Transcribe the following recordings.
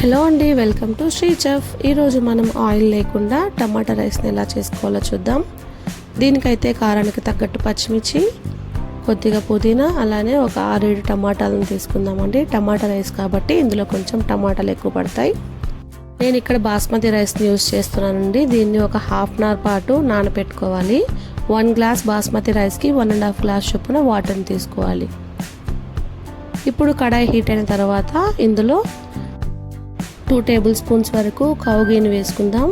Hello అండి welcome to Shri chef. ఈరోజు మనం ఆయిల్ లేకుండా టమాటా రైస్ని ఎలా చేసుకోవాలో చూద్దాం. దీనికైతే కారానికి తగ్గట్టు పచ్చిమిర్చి కొద్దిగా పుదీనా అలానే ఒక ఆరేడు టమాటాలను తీసుకుందామండి. టమాటా రైస్ కాబట్టి ఇందులో కొంచెం టమాటాలు ఎక్కువ పడతాయి. నేను ఇక్కడ బాస్మతి రైస్ని యూజ్ చేస్తున్నానండి. దీన్ని ఒక హాఫ్ అన్ అవర్ పాటు నానబెట్టుకోవాలి వన్ గ్లాస్ బాస్మతి రైస్కి వన్ అండ్ హాఫ్ గ్లాస్ చొప్పున వాటర్ని తీసుకోవాలి. ఇప్పుడు కడాయి హీట్ అయిన తర్వాత ఇందులో టూ టేబుల్ స్పూన్స్ వరకు కౌ గీని వేసుకుందాం.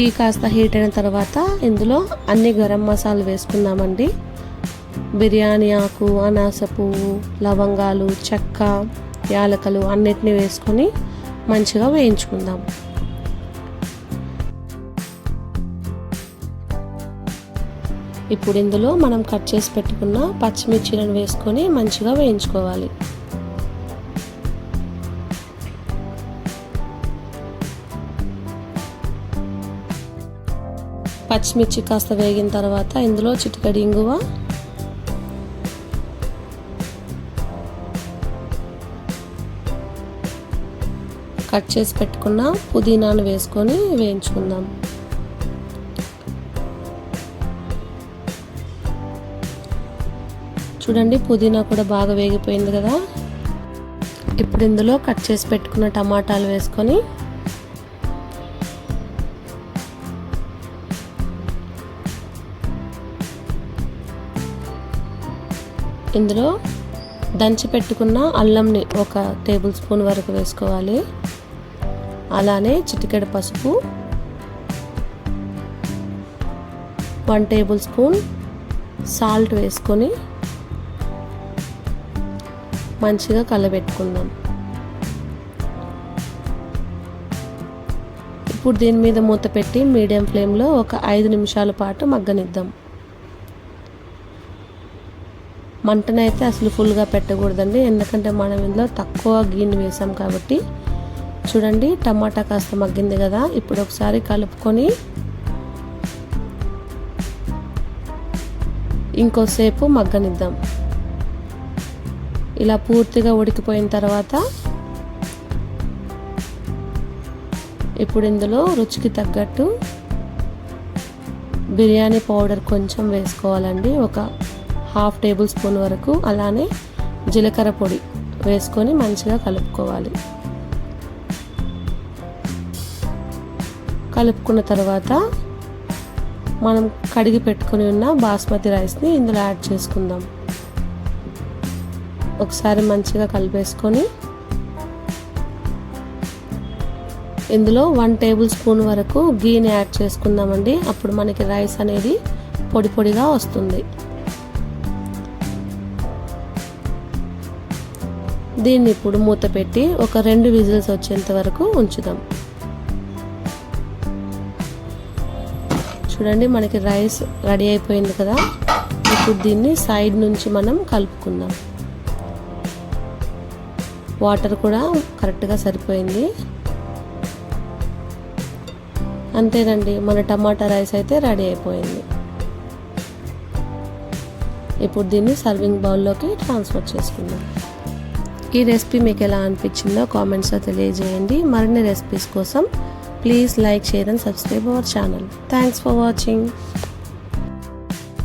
గీ కాస్త హీట్ అయిన తర్వాత ఇందులో అన్ని గరం మసాలాలు వేసుకుందామండి. బిర్యానీ ఆకు అనాస పువ్వు లవంగాలు చెక్క యాలకలు అన్నిటిని వేసుకొని మంచిగా వేయించుకుందాం. ఇప్పుడు ఇందులో మనం కట్ చేసి పెట్టుకున్న పచ్చిమిర్చిలను వేసుకొని మంచిగా వేయించుకోవాలి. పచ్చిమిర్చి కాస్త వేగిన తర్వాత ఇందులో చిటికడి ఇంగువ కట్ చేసి పెట్టుకున్న పుదీనాను వేసుకొని వేయించుకుందాం. చూడండి పుదీనా కూడా బాగా వేగిపోయింది కదా. ఇప్పుడు ఇందులో కట్ చేసి పెట్టుకున్న టమాటాలు వేసుకొని ఇందులో దంచి పెట్టుకున్న అల్లంని ఒక టేబుల్ స్పూన్ వరకు వేసుకోవాలి. అలానే చిటికెడ పసుపు వన్ టేబుల్ స్పూన్ సాల్ట్ వేసుకొని మంచిగా కలబెట్టుకుందాం ఇప్పుడు దీని మీద మూత పెట్టి మీడియం ఫ్లేమ్లో ఒక ఐదు నిమిషాల పాటు మగ్గనిద్దాం. మంటనైతే అసలు ఫుల్గా పెట్టకూడదండి ఎందుకంటే మనం ఇందులో తక్కువ గీని వేసాం కాబట్టి. చూడండి టమాటా కాస్త మగ్గింది కదా ఇప్పుడు ఒకసారి కలుపుకొని ఇంకోసేపు మగ్గనిద్దాం. ఇలా పూర్తిగా ఉడికిపోయిన తర్వాత ఇప్పుడు ఇందులో రుచికి తగ్గట్టు బిర్యానీ పౌడర్ కొంచెం వేసుకోవాలండి. ఒక హాఫ్ టేబుల్ స్పూన్ వరకు అలానే జీలకర్ర పొడి వేసుకొని మంచిగా కలుపుకోవాలి. కలుపుకున్న తర్వాత మనం కడిగి పెట్టుకుని ఉన్న బాస్మతి రైస్ని ఇందులో యాడ్ చేసుకుందాం. ఒకసారి మంచిగా కలిపేసుకొని ఇందులో వన్ టేబుల్ స్పూన్ వరకు గీని యాడ్ చేసుకుందామండి. అప్పుడు మనకి రైస్ అనేది పొడి పొడిగా వస్తుంది. దీన్ని ఇప్పుడు మూత పెట్టి ఒక రెండు విజిల్స్ వచ్చేంత వరకు ఉంచుదాం. చూడండి మనకి రైస్ రెడీ అయిపోయింది కదా. ఇప్పుడు దీన్ని సైడ్ నుంచి మనం కలుపుకుందాం. వాటర్ కూడా కరెక్ట్గా సరిపోయింది. అంతేనండి మన టమాటా రైస్ అయితే రెడీ అయిపోయింది. ఇప్పుడు దీన్ని సర్వింగ్ బౌల్లోకి ట్రాన్స్ఫర్ చేసుకుందాం. ఈ రెసిపీ మీకు ఎలా అనిపించిందో కామెంట్స్లో తెలియజేయండి. మరిన్ని రెసిపీస్ కోసం please like share and subscribe our channel. Thanks for watching.